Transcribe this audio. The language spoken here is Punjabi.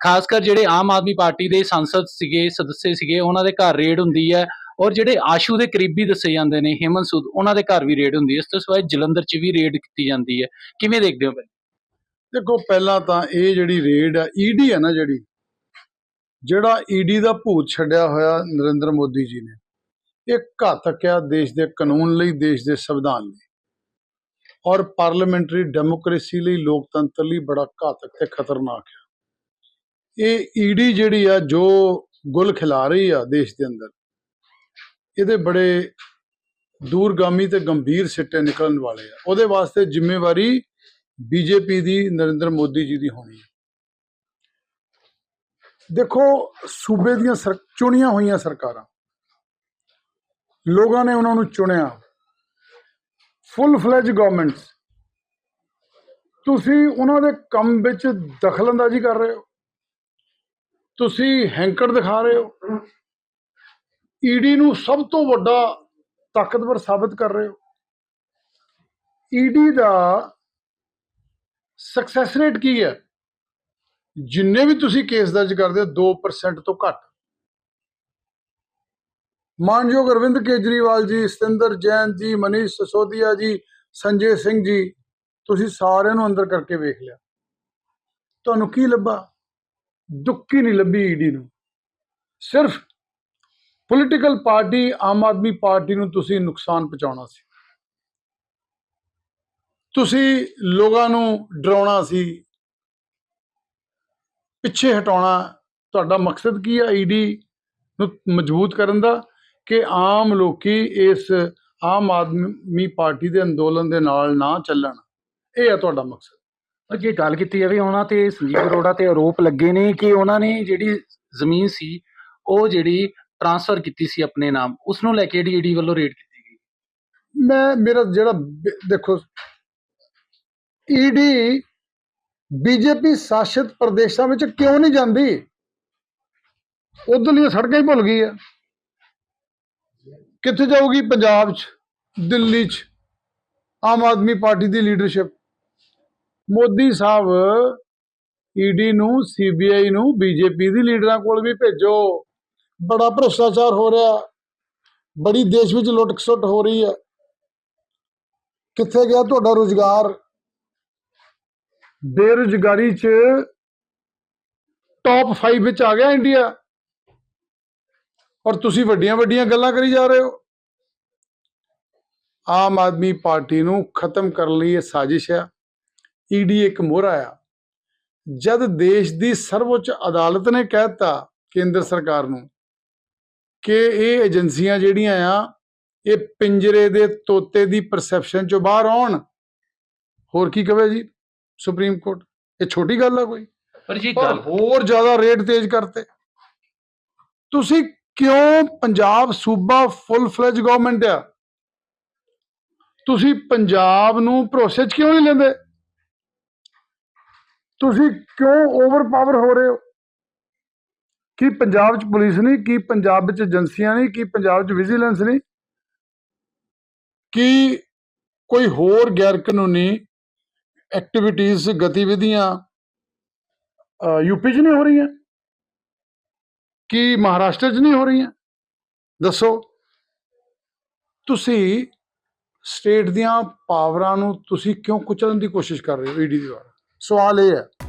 ਖਾਸ ਕਰ ਜਿਹੜੇ ਆਮ ਆਦਮੀ ਪਾਰਟੀ ਦੇ ਸੰਸਦ ਸੀਗੇ ਸਦੱਸਿਆ ਸੀਗੇ, ਉਹਨਾਂ ਦੇ ਘਰ ਰੇਡ ਹੁੰਦੀ ਹੈ ਔਰ ਜਿਹੜੇ ਆਸ਼ੂ ਦੇ ਕਰੀਬੀ ਦੱਸੇ ਜਾਂਦੇ ਨੇ ਹਿਮਨ ਸੂਦ, ਉਹਨਾਂ ਦੇ ਘਰ ਵੀ ਰੇਡ ਹੁੰਦੀ ਹੈ। ਇਸ ਤੋਂ ਸਿਵਾਏ ਜਲੰਧਰ 'ਚ ਵੀ ਰੇਡ ਕੀਤੀ ਜਾਂਦੀ ਹੈ। ਕਿਵੇਂ ਦੇਖਦੇ ਹੋ ਦੇਖੋ, ਪਹਿਲਾਂ ਤਾਂ ਇਹ ਜਿਹੜੀ ਰੇਡ ਆ ਈਡੀ ਹੈ ਨਾ ਜਿਹੜੀ, ਜਿਹੜਾ ਈਡੀ ਦਾ ਭੂਤ ਛੱਡਿਆ ਹੋਇਆ ਨਰਿੰਦਰ ਮੋਦੀ ਜੀ ਨੇ, ਇਹ ਘਾਤਕ ਹੈ ਦੇਸ਼ ਦੇ ਕਾਨੂੰਨ ਲਈ, ਦੇਸ਼ ਦੇ ਸੰਵਿਧਾਨ ਲਈ ਔਰ ਪਾਰਲੀਮੈਂਟਰੀ ਡੈਮੋਕ੍ਰੇਸੀ ਲਈ ਲੋਕਤੰਤਰ ਲਈ ਬੜਾ ਘਾਤਕ ਤੇ ਖਤਰਨਾਕ ਹੈ। ਇਹ ਈਡੀ ਜਿਹੜੀ ਆ, ਜੋ ਗੁਲ ਖਿਲਾ ਰਹੀ ਆ ਦੇਸ਼ ਦੇ ਅੰਦਰ, ਇਹਦੇ ਬੜੇ ਦੂਰਗਾਮੀ ਤੇ ਗੰਭੀਰ ਸਿੱਟੇ ਨਿਕਲਣ ਵਾਲੇ ਆ। ਉਹਦੇ ਵਾਸਤੇ ਜ਼ਿੰਮੇਵਾਰੀ ਬੀਜੇਪੀ ਦੀ, ਨਰਿੰਦਰ ਮੋਦੀ ਜੀ ਦੀ ਹੋਣੀ ਹੈ ਦੇਖੋ, ਸੂਬੇ ਦੀਆਂ ਸਰ, ਚੁਣੀਆਂ ਹੋਈਆਂ ਸਰਕਾਰਾਂ, ਲੋਕਾਂ ਨੇ ਉਹਨਾਂ ਨੂੰ ਚੁਣਿਆ। ਫੁੱਲ ਫਲੇਜ ਗਵਰਨਮੈਂਟਸ ਤੁਸੀਂ ਉਹਨਾਂ ਦੇ ਕੰਮ ਵਿੱਚ ਦਖਲ ਅੰਦਾਜ਼ੀ ਕਰ ਰਹੇ ਹੋ। ਤੁਸੀਂ ਹੈਂਕੜ ਦਿਖਾ ਰਹੇ ਹੋ। ਈਡੀ ਨੂੰ ਸਭ ਤੋਂ ਵੱਡਾ ਤਾਕਤਵਰ ਸਾਬਤ ਕਰ ਰਹੇ ਹੋ। ਈਡੀ ਦਾ ਸਕਸੈਸ ਰੇਟ ਕੀ ਹੈ? ਜਿੰਨੇ ਵੀ ਤੁਸੀਂ ਕੇਸ ਦਰਜ ਕਰਦੇ ਹੋ 2% ਤੋਂ ਘੱਟ। ਮਾਨਯੋਗ ਅਰਵਿੰਦ ਕੇਜਰੀਵਾਲ ਜੀ, ਸਤਿੰਦਰ ਜੈਨ ਜੀ, ਮਨੀਸ਼ ਸਸੋਦੀਆ ਜੀ, ਸੰਜੇ ਸਿੰਘ ਜੀ, ਤੁਸੀਂ ਸਾਰਿਆਂ ਨੂੰ ਅੰਦਰ ਕਰਕੇ ਵੇਖ ਲਿਆ। ਤੁਹਾਨੂੰ ਕੀ ਲੱਭਾ? ਦੁੱਕੀ ਨਹੀਂ ਲੱਭੀ ਈਡੀ ਨੂੰ। ਸਿਰਫ political party Aam Aadmi Party ਨੂੰ ਤੁਸੀਂ ਨੁਕਸਾਨ ਪਹੁੰਚਾਉਣਾ ਸੀ। ਤੁਸੀਂ ਲੋਕਾਂ ਨੂੰ ਡਰਾਉਣਾ ਸੀ। ਪਿੱਛੇ ਹਟਾਉਣਾ, ਤੁਹਾਡਾ ਮਕਸਦ ਕੀ ਹੈ ਈਡੀ ਨੂੰ ਮਜ਼ਬੂਤ ਕਰਨ ਦਾ? ਕਿ ਆਮ ਲੋਕੀ ਇਸ ਆਮ ਆਦਮੀ ਪਾਰਟੀ ਦੇ ਅੰਦੋਲਨ ਦੇ ਨਾਲ ਨਾ ਚੱਲਣ। ਇਹ ਹੈ ਤੁਹਾਡਾ ਮਕਸਦ। ਜੇ ਗੱਲ ਕੀਤੀ ਜਾਵੇ ਉਹਨਾਂ ਤੇ ਸੰਜੀਵ ਅਰੋੜਾ ਤੇ ਆਰੋਪ ਲੱਗੇ ਨੇ ਕਿ ਉਹਨਾਂ ਨੇ ਜਿਹੜੀ ਜ਼ਮੀਨ ਸੀ, ਉਹ ਜਿਹੜੀ ਟ੍ਰਾਂਸਫਰ ਕੀਤੀ ਸੀ ਆਪਣੇ ਨਾਮ ਉਸ ਨੂੰ ਲੈ ਕੇ ਜਿਹੜੀ ਈਡੀ ਵੱਲੋਂ ਰੇਡ ਕੀਤੀ ਗਈ। ਮੈਂ, ਮੇਰਾ ਜਿਹੜਾ ਬ- ਦੇਖੋ ਈਡੀ ਬੀਜੇਪੀ ਸ਼ਾਸਿਤ ਪ੍ਰਦੇਸ਼ਾਂ ਵਿੱਚ ਕਿਉਂ ਨਹੀਂ ਜਾਂਦੀ? ਉਧਰਲੀਆਂ ਸੜਕਾਂ ਹੀ ਭੁੱਲ ਗਈ ਆ। ਕਿੱਥੇ ਜਾਊਗੀ? ਪੰਜਾਬ 'ਚ, ਦਿੱਲੀ 'ਚ, ਆਮ ਆਦਮੀ ਪਾਰਟੀ ਦੀ ਲੀਡਰਸ਼ਿਪ ਮੋਦੀ ਸਾਹਿਬ ਈਡੀ ਨੂੰ, ਸੀਬੀਆਈ ਨੂੰ, ਬੀਜੇਪੀ ਦੀ ਲੀਡਰਾਂ ਕੋਲ ਵੀ ਭੇਜੋ। ਬੜਾ ਭ੍ਰਿਸ਼ਟਾਚਾਰ ਹੋ ਰਿਹਾ। ਬੜੀ ਦੇਸ਼ ਵਿੱਚ ਲੁੱਟ ਖਸੁੱਟ ਹੋ ਰਹੀ ਹੈ। ਕਿੱਥੇ ਗਿਆ ਤੁਹਾਡਾ ਰੁਜ਼ਗਾਰ? ਬੇਰੁਜ਼ਗਾਰੀ 'ਚ ਟੌਪ 5 ਵਿੱਚ ਆ ਗਿਆ ਇੰਡੀਆ। ਔਰ ਤੁਸੀਂ ਵੱਡੀਆਂ ਵੱਡੀਆਂ ਗੱਲਾਂ ਕਰੀ ਜਾ ਰਹੇ ਹੋ। ਆਮ ਆਦਮੀ ਪਾਰਟੀ ਨੂੰ ਖਤਮ ਕਰਨ ਲਈ ਇਹ ਸਾਜ਼ਿਸ਼ ਹੈ ਈਡੀ ਇੱਕ ਮੋਹਰਾ ਆ। ਜਦ ਦੇਸ਼ ਦੀ ਸਰਵਉੱਚ ਅਦਾਲਤ ਨੇ ਕਹਿਤਾ ਕੇਂਦਰ ਸਰਕਾਰ ਨੂੰ ਕਿ ਇਹ ਏਜੰਸੀਆਂ ਜਿਹੜੀਆਂ ਆ ਇਹ ਪਿੰਜਰੇ ਦੇ ਤੋਤੇ ਦੀ ਪਰਸੈਪਸ਼ਨ ਚੋਂ ਬਾਹਰ ਆਉਣ। ਹੋਰ ਕੀ ਕਵੇ ਜੀ ਸੁਪਰੀਮ ਕੋਰਟ? ਇਹ ਛੋਟੀ ਗੱਲ ਆ ਕੋਈ? ਪਰ ਜੀ ਗੱਲ ਹੋਰ ਜ਼ਿਆਦਾ ਰੇਟ ਤੇਜ਼ ਕਰਤੇ। ਤੁਸੀਂ ਕਿਉਂ ਪੰਜਾਬ ਸੂਬਾ ਫੁੱਲ ਫਲੇਜ ਗਵਰਨਮੈਂਟ ਆ? ਤੁਸੀਂ ਪੰਜਾਬ ਨੂੰ ਭਰੋਸੇ 'ਚ ਕਿਉਂ ਨਹੀਂ ਲੈਂਦੇ? ਤੁਸੀਂ ਕਿਉਂ ਓਵਰ ਪਾਵਰ ਹੋ ਰਹੇ ਹੋ? ਕੀ ਪੰਜਾਬ 'ਚ ਪੁਲਿਸ ਨਹੀਂ? ਕੀ ਪੰਜਾਬ ਵਿੱਚ ਏਜੰਸੀਆਂ ਨਹੀਂ? ਕੀ ਪੰਜਾਬ 'ਚ ਵਿਜੀਲੈਂਸ ਨਹੀਂ? ਕੀ ਕੋਈ ਹੋਰ ਗੈਰ ਕਾਨੂੰਨੀ ਐਕਟੀਵਿਟੀਜ਼ ਗਤੀਵਿਧੀਆਂ ਯੂਪੀ 'ਚ ਨਹੀਂ ਹੋ ਰਹੀਆਂ? ਕੀ ਮਹਾਰਾਸ਼ਟਰ 'ਚ ਨਹੀਂ ਹੋ ਰਹੀਆਂ? ਦੱਸੋ। ਤੁਸੀਂ ਸਟੇਟ ਦੀਆਂ ਪਾਵਰਾਂ ਨੂੰ ਤੁਸੀਂ ਕਿਉਂ ਕੁਚਲਣ ਦੀ ਕੋਸ਼ਿਸ਼ ਕਰ ਰਹੇ ਹੋ ਈਡੀ ਦੁਆਰਾ ਸਵਾਲ ਇਹ ਹੈ